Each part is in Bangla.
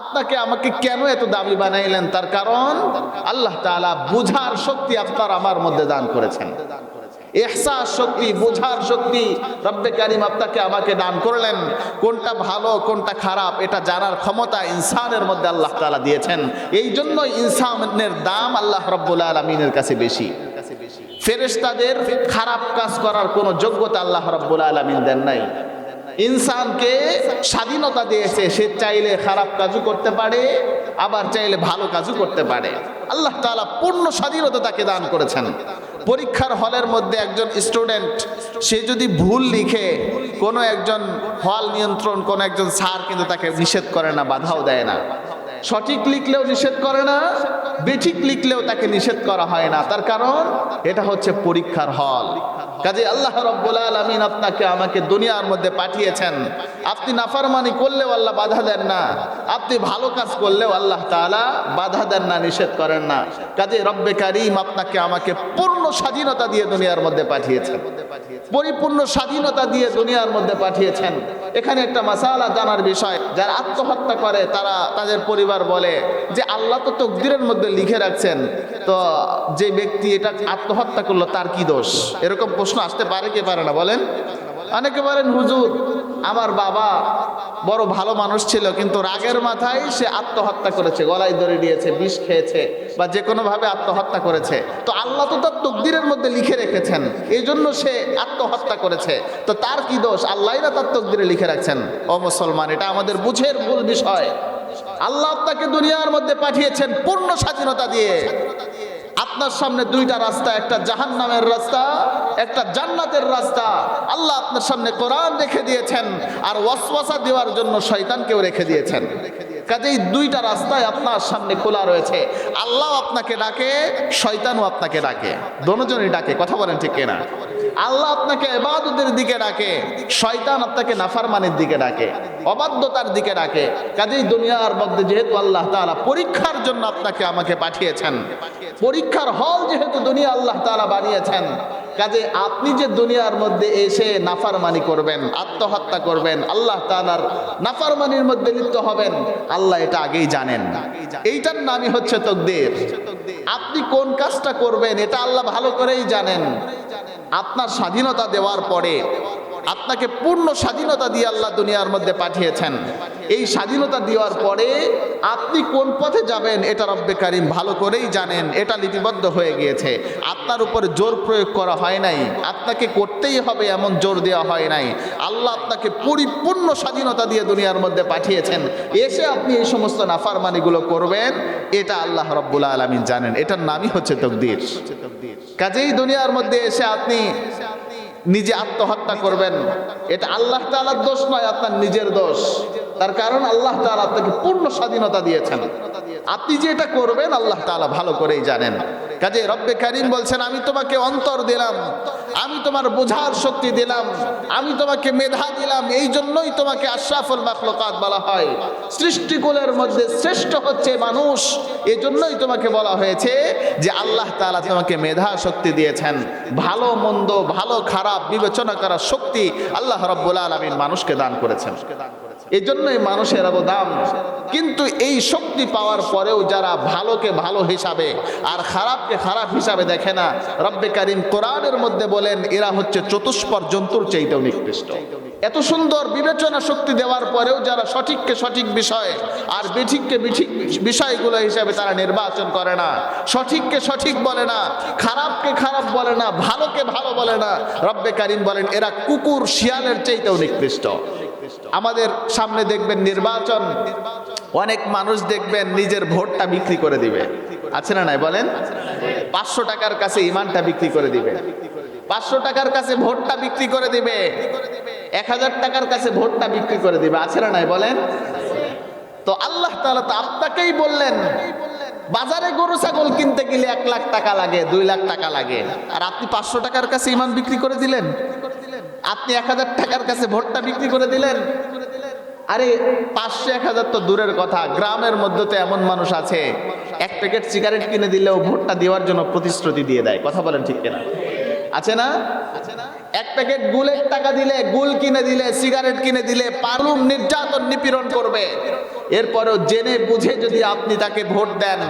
আপনাকে আমাকে কেন এত দামি বানাইলেন? তার কারণ আল্লাহ তাআলা বুঝার শক্তি আপনার আমার মধ্যে দান করেছেন। এহসাস শক্তি, বোঝার শক্তি, রব্বে কারিম আপনাকে আমাকে দান করলেন। কোনটা ভালো, কোনটা খারাপ, এটা জানার ক্ষমতা ইনসানের মধ্যে আল্লাহ তাআলা দিয়েছেন। এই জন্য ইনসানের দাম আল্লাহ রব্বুল আলমিনের কাছে বেশি। ফেরেশতাদের খারাপ কাজ করার কোনো যোগ্যতা আল্লাহ রব্বুল আলমিন দেন নাই। ইনসানকে স্বাধীনতা দিয়েছে, সে চাইলে খারাপ কাজও করতে পারে, আবার চাইলে ভালো কাজও করতে পারে। আল্লাহ তালা পূর্ণ স্বাধীনতা তাকে দান করেছেন। পরীক্ষার হলের মধ্যে একজন স্টুডেন্ট, সে যদি ভুল লিখে, কোনো একজন হল নিয়ন্ত্রণ, কোনো একজন স্যার কিন্তু তাকে নিষেধ করে না, বাধাও দেয় না। সঠিক লিখলেও নিষেধ করে না, বেঠিক লিখলেও তাকে নিষেধ করা হয় না। তার কারণ, এটা হচ্ছে পরীক্ষার হল। কাজে আল্লাহ রব্বুল আলমিন আপনাকে আমাকে দুনিয়ার মধ্যে পাঠিয়েছেন। আপনি নাফারমানি করলেও আল্লাহ বাধা দেন না। আপনি ভালো কাজ করলেও আল্লাহ তাআলা বাধা দেন না, নিষেধ করেন না। কাজে রব্বে কারিম আপনাকে আমাকে পূর্ণ স্বাধীনতা দিয়ে দুনিয়ার মধ্যে পাঠিয়েছেন। পরিপূর্ণ স্বাধীনতা দিয়ে দুনিয়ার মধ্যে পাঠিয়েছেন। এখানে একটা মাসালা জানার বিষয়, যারা আত্মহত্যা করে, তারা তাদের পরিবার বলে যে আল্লাহ তো তকদিরের মধ্যে লিখে রাখছেন। তো যে ব্যক্তি এটা আত্মহত্যা করল, তার কি দোষ? এরকম প্রশ্ন আসতে পারে কি পারে না, বলেন? অনেকে বলেন, হুজুর, আমার বাবা বড় ভালো মানুষ ছিল, কিন্তু রাগের মাথায় সে আত্মহত্যা করেছে, গলায় ধরে দিয়েছে, বিষ খেয়েছে বা যে কোনোভাবে আত্মহত্যা করেছে। তো আল্লাহ তো তার তকদিরের মধ্যে লিখে রেখেছেন এই জন্য সে আত্মহত্যা করেছে। তো তার কি দোষ? আল্লাহ না তার তকদিরে লিখে রাখছেন। ও মুসলমান, এটা আমাদের বুঝের ভুল বিষয়। আল্লাহ আপনাকে দুনিয়ার মধ্যে পাঠিয়েছেন পূর্ণ স্বাধীনতা দিয়ে। আপনার সামনে দুইটা রাস্তা, একটা জাহান নামের রাস্তা একটা জান্নাতের রাস্তা। আল্লাহ আপনার সামনে কোরআন রেখে দিয়েছেন আর ওয়াসওয়াসা দেওয়ার জন্য শয়তানকেও রেখে দিয়েছেন। কাজেই দুইটা রাস্তায় আপনার সামনে খোলা রয়েছে। আল্লাহ আপনাকে ডাকে, শয়তানও আপনাকে ডাকে। দোনোজনই ডাকে, কথা বলেন ঠিক কিনা? আল্লাহ আপনাকে এবাদতের দিকে ডাকে, শয়তান আপনাকে নাফারমানের দিকে ডাকে, অবাধ্যতার দিকে ডাকে। কাজেই দুনিয়ার মধ্যে যেহেতু আল্লাহ তাআলা পরীক্ষার জন্য আপনাকে আমাকে পাঠিয়েছেন, পরীক্ষার হল যেহেতু দুনিয়া আল্লাহ তাআলা বানিয়েছেন কাজে আপনি যে দুনিয়ার মধ্যে এসে নাফারমানি করবেন, আত্মহত্যা করবেন, আল্লাহ তাআলার নাফারমানির মধ্যে লিপ্ত হবেন, আল্লাহ এটা আগেই জানেন। এইটার নামই হচ্ছে তকদের। আপনি কোন কাজটা করবেন, এটা আল্লাহ ভালো করেই জানেন। আপনার স্বাধীনতা দেওয়ার পরে আপনাকে পূর্ণ স্বাধীনতা দিয়ে আল্লাহ দুনিয়ার মধ্যে পাঠিয়েছেন। এই স্বাধীনতা দেওয়ার পরে আপনি কোন পথে যাবেন এটা রব্বে কারিম ভালো করেই জানেন, এটা লিপিবদ্ধ হয়ে গিয়েছে। আপনার উপরে জোর প্রয়োগ করা হয় নাই, আপনাকে করতেই হবে এমন জোর দেওয়া হয় নাই। আল্লাহ আপনাকে পরিপূর্ণ স্বাধীনতা দিয়ে দুনিয়ার মধ্যে পাঠিয়েছেন। এসে আপনি এই সমস্ত নাফারমানিগুলো করবেন, এটা আল্লাহ রব্বুল আলমিন জানেন। এটার নামই হচ্ছে তকদির। কাজেই দুনিয়ার মধ্যে এসে আপনি নিজে আত্মহত্যা করবেন। এটা আল্লাহ তালার দোষ নয়, আপনার নিজের দোষ। তার কারণ আল্লাহ তালা আপনাকে পূর্ণ স্বাধীনতা দিয়েছেন। আপনি যে এটা করবেন, আল্লাহ তালা ভালো করেই জানেন। কাজে রব্বে কারিম বলছেন, আমি তোমাকে অন্তর দিলাম। আমি তোমার বোঝার শক্তি দিলাম, আমি তোমাকে মেধা দিলাম, এই জন্যই তোমাকে আশরাফুল মাখলুকাত বলা হয়। সৃষ্টিকুলের মধ্যে শ্রেষ্ঠ হচ্ছে মানুষ এই জন্যই তোমাকে বলা হয়েছে যে আল্লাহ তাআলা তোমাকে মেধা শক্তি দিয়েছেন। ভালো, মন্দ, ভালো, খারাপ বিবেচনা করার শক্তি আল্লাহ রব্বুল আলমিন মানুষকে দান করেছেন। এই জন্যই মানুষের এত দাম। কিন্তু এই শক্তি পাওয়ার পরেও যারা ভালোকে ভালো হিসাবে আর খারাপকে খারাপ হিসাবে দেখে না, রব্বে কারিম কোরআনের মধ্যে বলেন, এরা হচ্ছে চতুষ্পর জন্তুর চাইতেও নিকৃষ্ট। এত সুন্দর বিবেচনা শক্তি দেওয়ার পরেও যারা সঠিককে সঠিক বিষয় আর বেঠিককে বিঠিক বিষয়গুলো হিসাবে তারা নির্বাচন করে না। সঠিককে সঠিক বলে না, খারাপকে খারাপ বলে না, ভালোকে ভালো বলে না। রব্বে কারিম বলেন, এরা কুকুর, শিয়ালের চাইতেও নিকৃষ্ট। আমাদের সামনে দেখবেন নির্বাচন। অনেক মানুষ দেখবেন নিজের ভোটটা বিক্রি করে দিবে। আছে না নাই বলেন? পাঁচশো টাকার কাছে ইমানটা বিক্রি করে দিবে। পাঁচশো টাকার কাছে ভোটটা বিক্রি করে দিবে। এক হাজার টাকার কাছে ভোটটা বিক্রি করে দিবে। আছে না নাই বলেন? তো আল্লাহ তাআলা তো আপনাকেই বললেন, বাজারে গরু, ছাগল কিনতে গেলে এক লাখ টাকা লাগে, দুই লাখ টাকা লাগে। আর আপনি পাঁচশো টাকার কাছে ইমান বিক্রি করে দিলেন? আপনি এক হাজার টাকার কাছে ভোটটা বিক্রি করে দিলেন। আরে, পাঁচশো এক হাজার তো দূরের কথা। গ্রামের মধ্যে তো এমন মানুষ আছে, এক প্যাকেট সিগারেট কিনে দিলেও ভোটটা দেওয়ার জন্য প্রতিশ্রুতি দিয়ে দেয়। কথা বলেন ঠিক কিনা? আছে না? এক প্যাকেট গুলের টাকা দিলে, গুল কিনে দিলে সিগারেট কিনে দিলে পারুম নির্যাতন নিপীড়ন করবে। এরপরেও জেনে বুঝে যদি আপনি তাকে ভোট দেন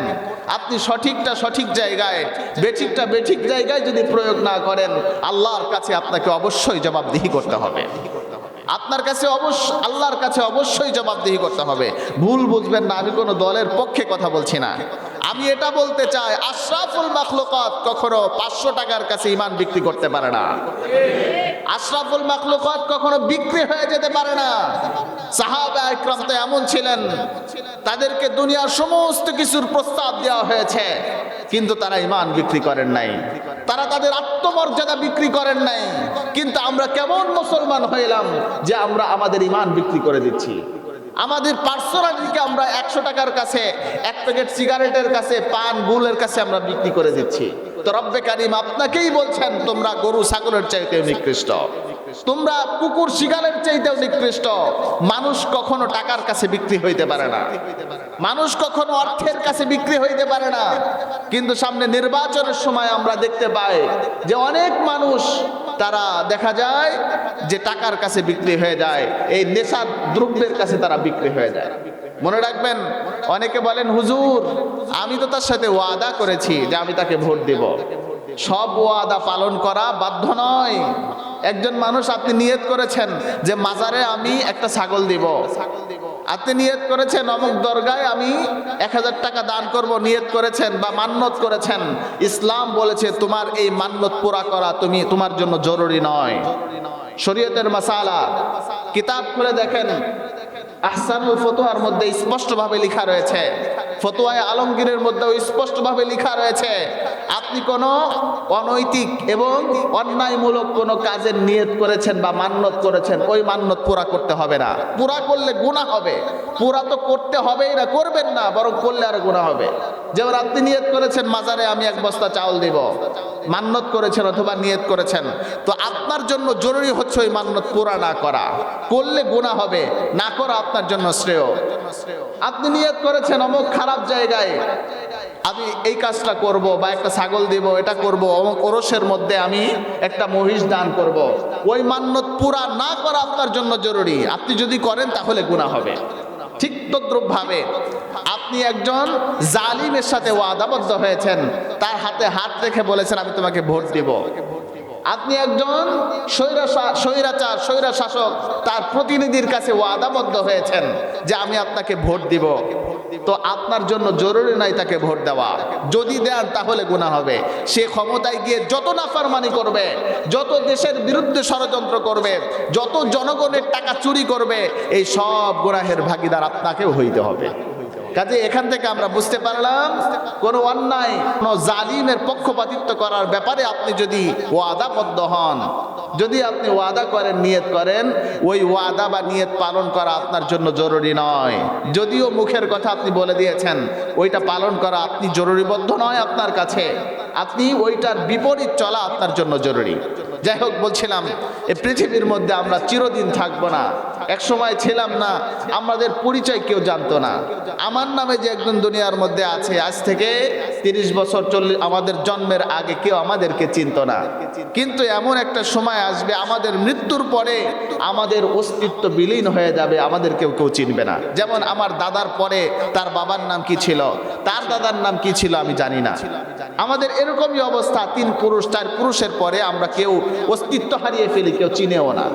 আপনি সঠিকটা সঠিক জায়গায়, বেঠিকটা বেঠিক জায়গায় যদি প্রয়োগ না করেন, আল্লাহর কাছে আপনাকে অবশ্যই জবাবদিহি করতে হবে। আপনার কাছে অবশ্য, আল্লাহর কাছে অবশ্যই জবাবদিহি করতে হবে। ভুল বুঝবেন না, আমি কোনো দলের পক্ষে কথা বলছি না। আমি এটা বলতে চাই, আশরাফুল মাখলুকাত কখনো পাঁচশো টাকার কাছে ইমান বিক্রি করতে পারে না। আশরাফুল মাখলুকাত কখনো বিক্রি হয়ে যেতে পারে না। সাহাবা একরাম তো এমন ছিলেন, তাদেরকে দুনিয়ার সমস্ত কিছুর প্রস্তাব দেওয়া হয়েছে, কিন্তু তারা ইমান বিক্রি করেন নাই। তারা তাদের আত্মমর্যাদা বিক্রি করেন নাই। কিন্তু আমরা কেমন মুসলমান হইলাম যে আমরা আমাদের ইমান বিক্রি করে দিচ্ছি। আমাদের পার্সোনালিটিকে আমরা একশো টাকার কাছে, এক প্যাকেট সিগারেটের কাছে, পান, গুলের কাছে আমরা বিক্রি করে দিচ্ছি। তো রব্বে কারিম আপনাকেই বলছেন, তোমরা গরু ছাগলের চাইতে নিকৃষ্ট। তোমরা কুকুর শিকারের চাইতেও নিকৃষ্ট। মানুষ কখনো টাকার কাছে বিক্রি হইতে পারে না। মানুষ কখনো অর্থের কাছে বিক্রি হইতে পারে না। কিন্তু সামনে নির্বাচনের সময় আমরা দেখতে পাই যে অনেক মানুষ, তারা দেখা যায় যে টাকার কাছে বিক্রি হয়ে যায়, এই নেশা দ্রব্যের কাছে তারা বিক্রি হয়ে যায়। মনে রাখবেন, অনেকে বলেন, হুজুর, আমি তো তার সাথে ওয়াদা করেছি যে আমি তাকে ভোট দেব। সব ওয়াদা পালন করা বাধ্য নয়। একজন মানুষ আপনি নিয়ত করেছেন যে মাজারে আমি একটা ছাগল দিব। আপনি নিয়ত করেছেন অমুক দরগায় আমি এক হাজার টাকা দান করব, নিয়ত করেছেন বা মান্যত করেছেন। ইসলাম বলেছে, তোমার এই মান্যত পুরা করা তুমি, তোমার জন্য জরুরি নয়। শরীয়তের মাসালা। কিতাব খুলে দেখেন। আহসানুল ফতোয়ার মধ্যে স্পষ্টভাবে লেখা রয়েছে ফতোয়ায় আলমগীরের মধ্যেও স্পষ্টভাবে লেখা রয়েছে, আপনি কোনো অনৈতিক এবং অন্যায়মূলক কোনো কাজের নিয়ত করেছেন বা মান্যত করেছেন, ওই মান্যত পুরা করতে হবে না। পুরা করলে গুণা হবে। পুরা তো করতে হবেই না, করবেন না, বরং করলে আর গুণা হবে। যেমন আপনি নিয়ত করেছেন, মাজারে আমি এক বস্তা চাউল দিব। মান্যত করেছেন অথবা নিয়ত করেছেন, তো আপনার জন্য জরুরি হচ্ছে ওই মান্যত পুরা না করা। করলে গুণা হবে, না করা আপনার জন্য শ্রেয়। আপনি নিয়ত করেছেন অমুক খারাপ জায়গায়। আমি এই কাজটা করব বা একটা ছাগল দিব এটা করব অমুক ওরসের মধ্যে আমি একটা মহিষ দান করব। ওই মান্যত পুরা না করা আপনার জন্য জরুরি। আপনি যদি করেন তাহলে গুণা হবে। ঠিক তদ্রুপভাবে আপনি একজন জালিমের সাথে ওয়াদাবদ্ধ হয়েছেন। তার হাতে হাত রেখে বলেছেন আমি তোমাকে ভোট দিব। আপনি একজন স্বৈরা স্বৈরাচার, স্বৈরা শাসক, তার প্রতিনিধির কাছে ওয়াদাবদ্ধ হয়েছেন যে আমি আপনাকে ভোট দিব। তো আপনার জন্য জরুরি নাই তাকে ভোট দেওয়া। যদি দেন তাহলে গুণা হবে। সে ক্ষমতায় গিয়ে যত নাফারমানি করবে, যত দেশের বিরুদ্ধে ষড়যন্ত্র করবে, যত জনগণের টাকা চুরি করবে, এই সব গুনাহের ভাগিদার আপনাকেও হইতে হবে। কাজে এখান থেকে আমরা বুঝতে পারলাম, কোনো অন্যায়, কোনো জালিমের পক্ষপাতিত্ব করার ব্যাপারে আপনি যদি ওয়াদাবদ্ধ হন, যদি আপনি ওয়াদা করেন, নিয়ত করেন, ওই ওয়াদা বা নিয়ত পালন করা আপনার জন্য জরুরি নয়। যদিও মুখের কথা আপনি বলে দিয়েছেন, ওইটা পালন করা আপনি জরুরিবদ্ধ নয় আপনার কাছে, আপনি ওইটার বিপরীত চলা আপনার জন্য জরুরি। যাই হোক বলছিলাম এই পৃথিবীর মধ্যে আমরা চিরদিন থাকব না। এক সময় ছিলাম না, আমাদের পরিচয় কেউ জানতো না। আমার নামে যে একজন দুনিয়ার মধ্যে আছে, আজ থেকে তিরিশ বছর চল্লিশ, আমাদের জন্মের আগে কেউ আমাদেরকে চিনতো না। কিন্তু এমন একটা সময় আসবে, আমাদের মৃত্যুর পরে আমাদের অস্তিত্ব বিলীন হয়ে যাবে আমাদের কেউ কেউ চিনবে না। যেমন আমার দাদার পরে তার বাবার নাম কি ছিল? তার দাদার নাম কি ছিল আমি জানি না। আমাদের এরকমই অবস্থা, তিন পুরুষ, চার পুরুষের পরে আমরা কেউ অস্তিত্ব হারিয়ে ফেলি, কেউ চিনেও না।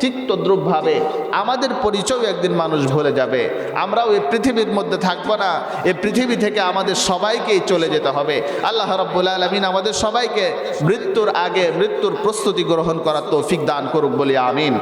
ঠিক তদ্রুপভাবে আমাদের পরিচয় একদিন মানুষ ভুলে যাবে। আমরাও এই পৃথিবীর মধ্যে থাকব না। এই পৃথিবী থেকে আমাদের সবাইকেই চলে যেতে হবে। আল্লাহ রব্বুল আলমিন আমাদের সবাইকে মৃত্যুর আগে মৃত্যুর প্রস্তুতি গ্রহণ করার তৌফিক দান করুক বলি, আমিন।